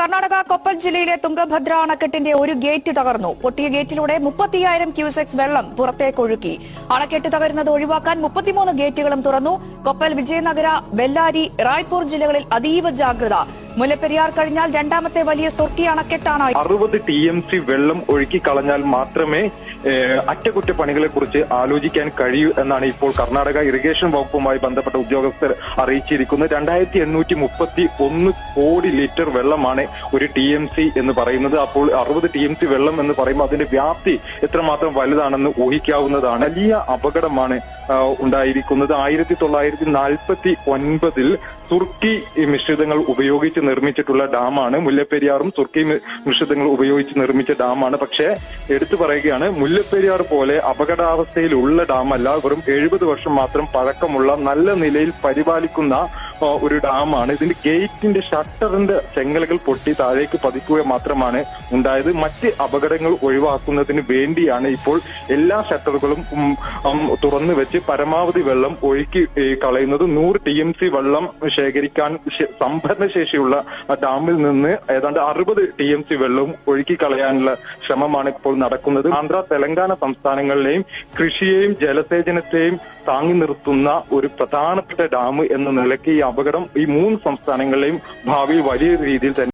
കർണാടക കൊപ്പൽ ജില്ലയിലെ തുംഗഭദ്ര അണക്കെട്ടിന്റെ ഒരു ഗേറ്റ് തകർന്നു. പൊട്ടിയ ഗേറ്റിലൂടെ മുപ്പത്തിയായിരം ക്യൂസെക്സ് വെള്ളം പുറത്തേക്കൊഴുക്കി അണക്കെട്ട് തകരുന്നത് ഒഴിവാക്കാൻ മുപ്പത്തിമൂന്ന് ഗേറ്റുകളും തുറന്നു. കൊപ്പൽ വിജയനഗര ബെല്ലാരി റായ്പൂർ ജില്ലകളിൽ അതീവ ജാഗ്രത. മുല്ലപ്പെരിയാർ കഴിഞ്ഞാൽ രണ്ടാമത്തെ വലിയ സ്വർക്കി അണക്കെട്ടാണ്. അറുപത് ടി എം സി വെള്ളം ഒഴുക്കി കളഞ്ഞാൽ മാത്രമേ അറ്റകുറ്റപ്പണികളെ കുറിച്ച് ആലോചിക്കാൻ കഴിയൂ എന്നാണ് ഇപ്പോൾ കർണാടക ഇറിഗേഷൻ വകുപ്പുമായി ബന്ധപ്പെട്ട ഉദ്യോഗസ്ഥർ അറിയിച്ചിരിക്കുന്നത്. രണ്ടായിരത്തി എണ്ണൂറ്റി മുപ്പത്തി ഒന്ന് കോടി ലിറ്റർ വെള്ളമാണ് ഒരു ടി എം സി എന്ന് പറയുന്നത്. അപ്പോൾ അറുപത് ടി എം സി വെള്ളം എന്ന് പറയുമ്പോൾ അതിന്റെ വ്യാപ്തി എത്രമാത്രം വലുതാണെന്ന് ഊഹിക്കാവുന്നതാണ്. വലിയ അപകടമാണ് ഉണ്ടായിരിക്കുന്നത്. ആയിരത്തി തൊള്ളായിരത്തി നാൽപ്പത്തി ഒൻപതിൽ തുർക്കി മിശ്രിതങ്ങൾ ഉപയോഗിച്ച് നിർമ്മിച്ചിട്ടുള്ള ഡാമാണ്. മുല്ലപ്പെരിയാറും തുർക്കി മിശ്രിതങ്ങൾ ഉപയോഗിച്ച് നിർമ്മിച്ച ഡാമാണ്. പക്ഷേ എടുത്തു പറയുകയാണ് മുല്ലപ്പെരിയാർ പോലെ അപകടാവസ്ഥയിലുള്ള ഡാമല്ല. വെറും എഴുപത് വർഷം മാത്രം പഴക്കമുള്ള നല്ല നിലയിൽ പരിപാലിക്കുന്ന ഒരു ഡാമാണ്. ഇതിന്റെ ഗേറ്റിന്റെ ഷട്ടറിന്റെ ചെങ്ങലകൾ പൊട്ടി താഴേക്ക് പതിക്കുക മാത്രമാണ് ഉണ്ടായത്. മറ്റ് അപകടങ്ങൾ ഒഴിവാക്കുന്നതിന് വേണ്ടിയാണ് ഇപ്പോൾ എല്ലാ ഷട്ടറുകളും തുറന്നു വെച്ച് പരമാവധി വെള്ളം ഒഴുക്കി കളയുന്നത്. നൂറ് ടി എം സി വെള്ളം ശേഖരിക്കാൻ സംഭരണശേഷിയുള്ള ഡാമിൽ നിന്ന് ഏതാണ്ട് അറുപത് ടി എം സി വെള്ളവും ഒഴുക്കി കളയാനുള്ള ശ്രമമാണ് ഇപ്പോൾ നടക്കുന്നത്. ആന്ധ്ര തെലങ്കാന സംസ്ഥാനങ്ങളിലെയും കൃഷിയെയും ജലസേചനത്തെയും താങ്ങി നിർത്തുന്ന ഒരു പ്രധാനപ്പെട്ട ഡാം എന്ന നിലയ്ക്ക് ഈ അപകടം ഈ മൂന്ന് സംസ്ഥാനങ്ങളിലെയും ഭാവിയിൽ വലിയ രീതിയിൽ തന്നെ